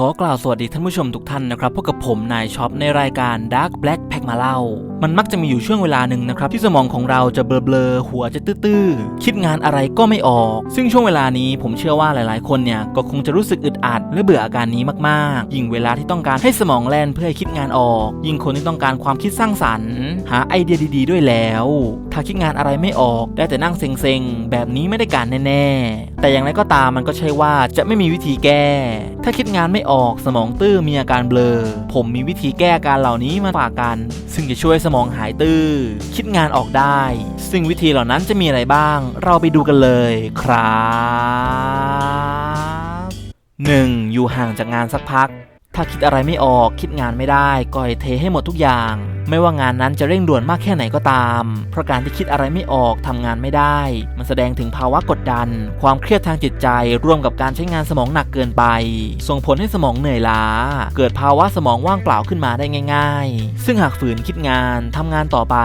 ขอกล่าวสวัสดีท่านผู้ชมทุกท่านนะครับพบกับผมนายช็อปในรายการ Dark Black Pack มาเล่า มันมักจะมีอยู่ช่วงเวลาหนึ่งนะครับ ที่สมองของเราจะเบลอๆหัวจะตื้อๆ คิดงานอะไรก็ไม่ออก ซึ่งช่วงเวลานี้ผมเชื่อว่าหลายๆ คนเนี่ย ก็คงจะรู้สึกอึดอัด และเบื่ออาการนี้มากๆ ยิ่งเวลาที่ต้องการให้สมองแล่นเพื่อให้คิดงานออก ยิ่งคนที่ต้องการความคิดสร้างสรรค์ หาไอเดียดีๆ ด้วยแล้ว ถ้าคิดงานอะไรไม่ออกได้แต่นั่งเซ็งๆแบบนี้ไม่ได้การแน่ๆ แต่อย่างไรก็ตามมันก็ใช่ว่าจะไม่มีวิธีแก้ ถ้าคิดงานไม่ออกสมองตื้อมีอาการเบลอ ผมมีวิธีแก้อาการเหล่านี้มาฝากกัน ซึ่งจะช่วยสมองหายตื้อ คิดงานออกได้ ซึ่งวิธีเหล่านั้นจะมีอะไรบ้าง เราไปดูกันเลยครับ 1. อยู่ห่างจากงานสักพัก ถ้าคิดอะไรไม่ออกคิดงานไม่ได้ก็ให้เทให้หมดทุกอย่าง ไม่ว่างานนั้นจะเร่งด่วนมากแค่ไหนก็ตาม เพราะการที่คิดอะไรไม่ออกทำงานไม่ได้ มันแสดงถึงภาวะกดดัน ความเครียดทางจิตใจร่วมกับการใช้งานสมองหนักเกินไป ส่งผลให้สมองเหนื่อยล้า เกิดภาวะสมองว่างเปล่าขึ้นมาได้ง่าย ๆ ซึ่งหากฝืนคิดงานทำงานต่อไป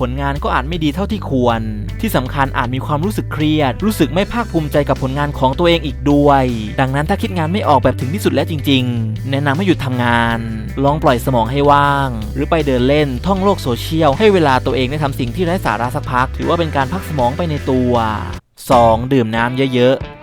ผลงานก็อาจไม่ดีเท่าที่ควร ที่สำคัญอาจมีความรู้สึกเครียด รู้สึกไม่ภาคภูมิใจกับผลงานของตัวเองอีกด้วย ดังนั้นถ้าคิดงานไม่ออกแบบถึงที่สุดแล้วจริง ๆ แนะนำให้หยุดทำงาน ลองปล่อยสมองให้ว่าง หรือไปเดินเล่นท่องโลกโซเชียล ให้เวลาตัวเองได้ทำสิ่งที่ไร้สาระสักพัก ถือว่าเป็นการพักสมองไปในตัว 2. ดื่มน้ำเยอะๆ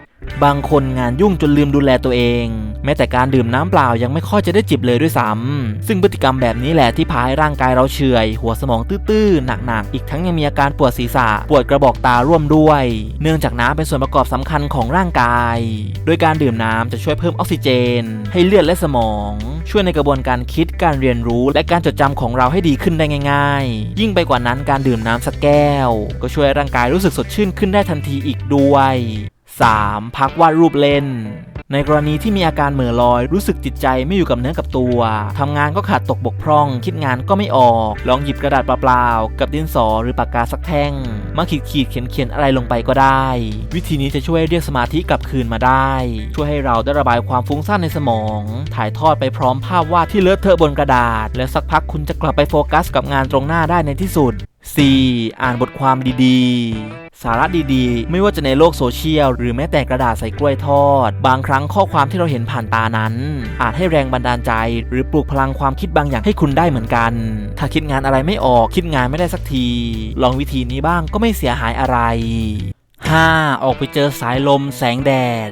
บางคนงานยุ่งจนลืมดูแลตัวเอง แม้แต่การดื่มน้ำเปล่ายังไม่ค่อยจะได้จิบเลยด้วยซ้ำซึ่งพฤติกรรมแบบนี้แหละที่พาให้ร่างกายเราเฉื่อย หัวสมองตื้อๆหนักๆ อีกทั้งยังมีอาการปวดศีรษะ ปวดกระบอกตาร่วมด้วย เนื่องจากน้ำเป็นส่วนประกอบสำคัญของร่างกาย โดยการดื่มน้ำจะช่วยเพิ่มออกซิเจน ให้เลือดและสมอง ช่วยในกระบวนการคิดการเรียนรู้และการจดจำของเราให้ดีขึ้นได้ง่าย ๆ ยิ่งไปกว่านั้นการดื่มน้ำสักแก้ว ก็ช่วยร่างกายรู้สึกสดชื่นขึ้นได้ทันทีอีกด้วย 3. พักวาดรูปเล่น ในกรณีที่มีอาการเหม่อลอย รู้สึกจิตใจไม่อยู่กับเนื้อกับตัวทำงานก็ขาดตกบกพร่อง คิดงานก็ไม่ออก ลองหยิบกระดาษเปล่าๆ กับดินสอหรือปากกาสักแท่ง มาขีดขีดเขียนเขียนอะไรลงไปก็ได้ วิธีนี้จะช่วยเรียกสมาธิกลับคืนมาได้ ช่วยให้เราได้ระบายความฟุ้งซ่านในสมอง ถ่ายทอดไปพร้อมภาพวาดที่เลอะเทอะบนกระดาษ แล้วสักพักคุณจะกลับไปโฟกัสกับงานตรงหน้าได้ในที่สุด 4. อ่านบทความดีๆ สาระดีๆ ไม่ว่าจะในโลกโซเชียล หรือแม้แต่กระดาษใส่กล้วยทอด บางครั้งข้อความที่เราเห็นผ่านตานั้น อาจให้แรงบันดาลใจ หรือปลุกพลังความคิดบางอย่างให้คุณได้เหมือนกัน ถ้าคิดงานอะไรไม่ออกคิดงานไม่ได้สักที ลองวิธีนี้บ้างก็ไม่เสียหายอะไร 5. ออกไปเจอสายลมแสงแดด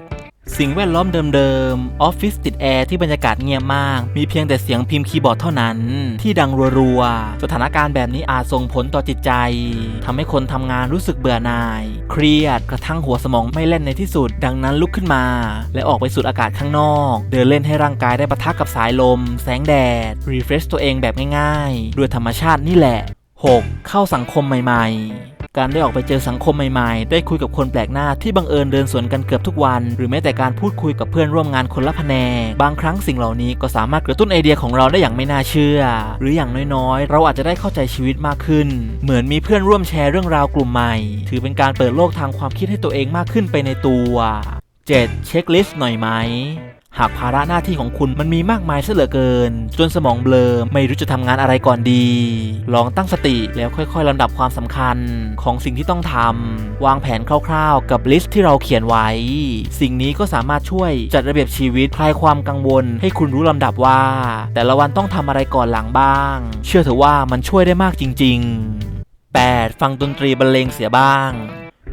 สิ่งแวดล้อมเดิมๆ ออฟฟิศติดแอร์ที่บรรยากาศเงียบมาก มีเพียงแต่เสียงพิมพ์คีย์บอร์ดเท่านั้น ที่ดังรัวๆ สถานการณ์แบบนี้อาจส่งผลต่อจิตใจทำให้คนทำงานรู้สึกเบื่อหน่าย เครียดกระทั่งหัวสมองไม่เล่นในที่สุด ดังนั้นลุกขึ้นมา และออกไปสูดอากาศข้างนอก เดินเล่นให้ร่างกายได้ปะทะกับสายลม แสงแดด รีเฟรชตัวเองแบบง่ายๆ ด้วยธรรมชาตินี่แหละ 6. เข้าสังคมใหม่ ๆ การได้ออกไปเจอสังคมใหม่ๆ ได้คุยกับคนแปลกหน้าที่บังเอิญเดินสวนกันเกือบทุกวัน หรือแม้แต่การพูดคุยกับเพื่อนร่วมงานคนละแผนกบางครั้งสิ่งเหล่านี้ก็สามารถกระตุ้นไอเดียของเราได้อย่างไม่น่าเชื่อ หรืออย่างน้อยๆ เราอาจจะได้เข้าใจชีวิตมากขึ้น เหมือนมีเพื่อนร่วมแชร์เรื่องราวกลุ่มใหม่ ถือเป็นการเปิดโลกทางความคิดให้ตัวเองมากขึ้นไปในตัว 7. เช็คลิสต์หน่อยไหม หากภาระหน้าที่ของคุณมันมีมากมายซะเหลือเกิน จนสมองเบลอไม่รู้จะทำงานอะไรก่อนดี ลองตั้งสติแล้วค่อยๆลำดับความสำคัญของสิ่งที่ต้องทำวางแผนคร่าวๆ กับลิสต์ที่เราเขียนไว้ สิ่งนี้ก็สามารถช่วยจัดระเบียบชีวิตคลายความกังวล ให้คุณรู้ลำดับว่า แต่ละวันต้องทำอะไรก่อนหลังบ้าง เชื่อเถอะว่ามันช่วยได้มากจริง ๆ 8. ฟังดนตรีบรรเลงเสียบ้าง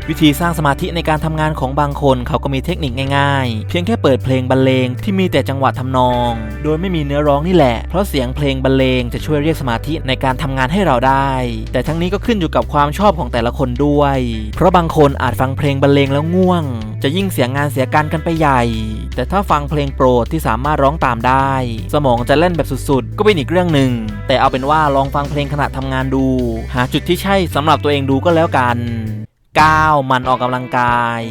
วิธีสร้างสมาธิในการทำงานของบางคนเขาก็มีเทคนิคง่ายๆ เพียงแค่เปิดเพลงบรรเลงที่มีแต่จังหวะทำนอง โดยไม่มีเนื้อร้องนี่แหละ เพราะเสียงเพลงบรรเลงจะช่วยเรียกสมาธิในการทำงานให้เราได้ แต่ทั้งนี้ก็ขึ้นอยู่กับความชอบของแต่ละคนด้วย เพราะบางคนอาจฟังเพลงบรรเลงแล้วง่วง จะยิ่งเสียงานเสียการกันไปใหญ่ แต่ถ้าฟังเพลงโปรดที่สามารถร้องตามได้ สมองจะเล่นแบบสุดๆ ก็เป็นอีกเรื่องหนึ่ง แต่เอาเป็นว่าลองฟังเพลงขณะทำงานดู หาจุดที่ใช่สำหรับตัวเองดูก็แล้วกัน 9. มันออกกำลังกาย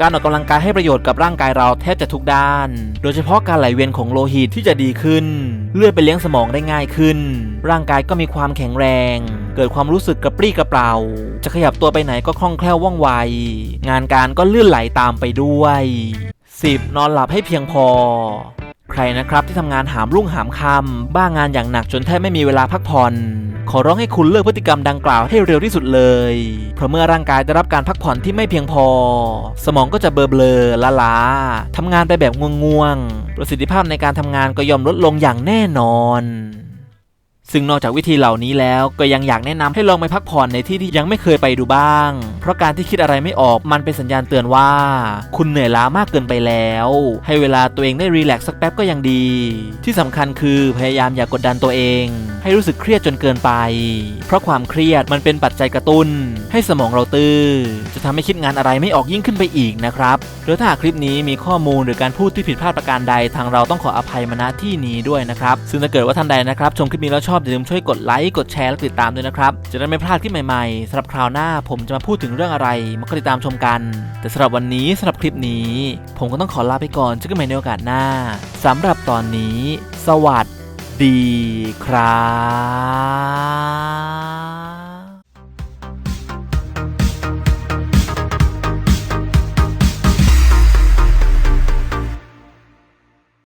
การออกกำลังกายให้ประโยชน์กับร่างกายเราแทบจะทุกด้าน โดยเฉพาะการไหลเวียนของโลหิตที่จะดีขึ้น เลือดไปเลี้ยงสมองได้ง่ายขึ้น ร่างกายก็มีความแข็งแรง เกิดความรู้สึกกระปรี้กระเปร่า จะขยับตัวไปไหนก็คล่องแคล่วว่องไว งานการก็ลื่นไหลตามไปด้วย 10. นอนหลับให้เพียงพอ ใครนะครับที่ทำงานหามรุ่งหามค่ำบ้างงานอย่างหนักจนแทบไม่มีเวลาพักผ่อน ขอร้องให้คุณเลิกพฤติกรรมดังกล่าวให้เร็วที่สุดเลย เพราะเมื่อร่างกายได้รับการพักผ่อนที่ไม่เพียงพอ สมองก็จะเบลอเบลอละล้าทำงานไปแบบง่วงๆประสิทธิภาพในการทำงานก็ย่อมลดลงอย่างแน่นอน ซึ่งนอกจากวิธีเหล่านี้แล้วก็ยังอยากแนะนำให้ลองไปพักผ่อนในที่ที่ยังไม่เคยไปดูบ้าง เพราะการที่คิดอะไรไม่ออกมันเป็นสัญญาณเตือนว่า คุณเหนื่อยล้ามากเกินไปแล้ว ให้เวลาตัวเองได้รีแลกซ์สักแป๊บก็ยังดี ที่สำคัญคือพยายามอย่ากกดดันตัวเอง ให้รู้สึกเครียดจนเกินไป เพราะความเครียดมันเป็นปัจจัยกระตุ้น ให้สมองเราตื้อ จะทำให้คิดงานอะไรไม่ออกยิ่งขึ้นไปอีกนะครับ หรือถ้าคลิปนี้มีข้อมูลหรือการพูดที่ผิดพลาดประการใดทางเราต้องขออภัยมาณที่นี้ด้วยนะครับ ซึ่งถ้าเกิดว่าท่านใดนะครับ ชมคลิปนี้แล้วชอบอย่าลืมช่วยกดไลค์กดแชร์และติดตามด้วยนะครับจะได้ไม่พลาดคลิปใหม่ๆสำหรับคราวหน้าผมจะมาพูดถึงเรื่องอะไรมาติดตามชมกัน แต่สำหรับวันนี้สำหรับคลิปนี้ ผมก็ต้องขอลาไปก่อนเจอกันใหม่ในโอกาสหน้าสำหรับตอนนี้ สวัสด ดีครับ